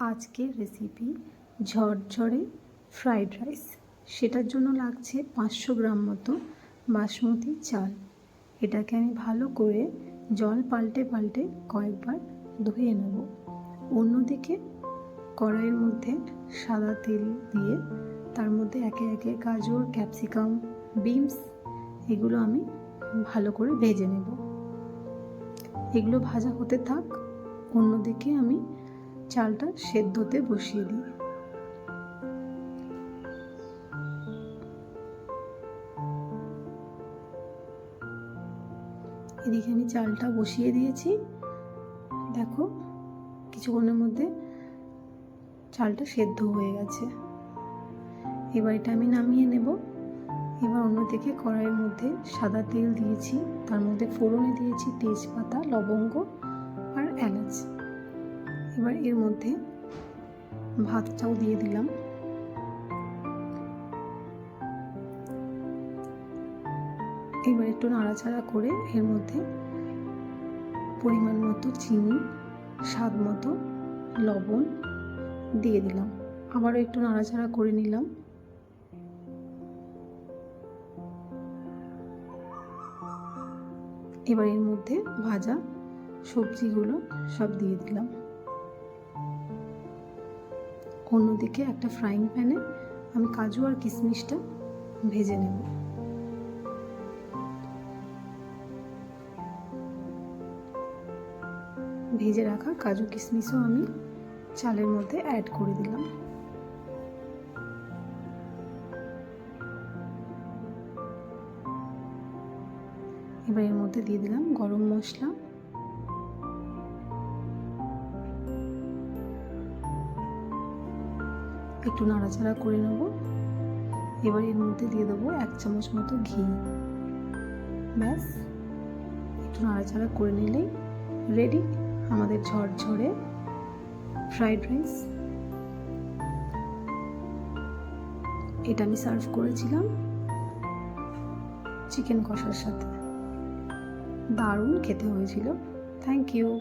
আজকের রেসিপি ঝরঝরে fried rice সেটার জন্য লাগছে পাঁচশো গ্রাম মতো বাসমতি চাল। এটাকে আমি ভালো করে জল পাল্টে পাল্টে কয়েকবার ধুয়ে নেব। অন্যদিকে কড়াইয়ের মধ্যে সাদা তেল দিয়ে তার মধ্যে একে একে গাজর ক্যাপসিকাম বিনস এগুলো আমি ভালো করে ভেজে নেব। এগুলো ভাজা হতে থাক। অন্যদিকে আমি চালটা সেদ্ধতে বসিয়ে দিই। এদিকে আমি চালটা বসিয়ে দিয়েছি। দেখো, কিছুক্ষণের মধ্যে চালটা সেদ্ধ হয়ে গেছে। এবার এটা আমি নামিয়ে নেব। এবার অন্যদিকে কড়াইয়ের মধ্যে সাদা তেল দিয়েছি। তার মধ্যে ফোড়নে দিয়েছি তেজপাতা, লবঙ্গ আর এলাচ। এবার এর মধ্যে ভাতটাও দিয়ে দিলাম। এবার একটু নাড়াচাড়া করে এর মধ্যে পরিমাণ মতো চিনি, স্বাদ মতো লবণ দিয়ে দিলাম। আবারও একটু নাড়াচাড়া করে নিলাম। এবার এর মধ্যে ভাজা সবজিগুলো সব দিয়ে দিলাম। অন্যদিকে একটা ফ্রাইং প্যানে আমি কাজু আর কিশমিশটা ভেজে নেব। ভেজে রাখা কাজু কিশমিশও আমি চালের মধ্যে অ্যাড করে দিলাম। এবার এর মধ্যে দিয়ে দিলাম গরম মশলা। একটু নাড়াচাড়া করে নেব। এবার এর মধ্যে দিয়ে দেবো এক চামচ মতো ঘি। ব্যাস, একটু নাড়াচাড়া করে নিলেই রেডি আমাদের ঝরঝরে ফ্রাইড রাইস এটা আমি সার্ভ করেছিলাম চিকেন কষার সাথে। দারুণ খেতে হয়েছিল। Thank you